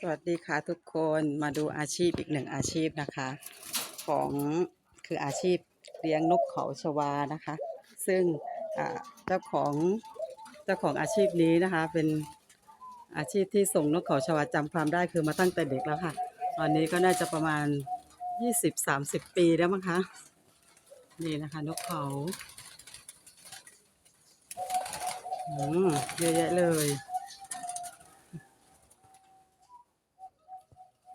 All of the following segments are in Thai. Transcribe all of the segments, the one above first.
สวัสดีค่ะทุกคนมาดูอาชีพอีกหนึ่งอาชีพนะคะ ของคืออาชีพเลี้ยงนกเขาชวานะคะ ซึ่งเจ้าของเจ้าของอาชีพนี้นะคะ เป็นอาชีพที่ส่งนกเขาชวาจำความได้คือมาตั้งแต่เด็กแล้วค่ะ ตอนนี้ก็น่าจะประมาณ 20-30 ปีแล้วมั้งคะนี่นะคะนกเขาอืมเยอะแยะเลย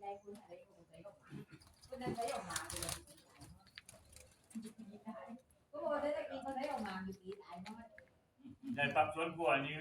ไรคงใส่ออกมาคุณนั้นใส่ออกมาเลยก็บอกว่าได้กินเขาใส่ออกมามีปีหลายน้อยในปั๊บสวนครัวนี้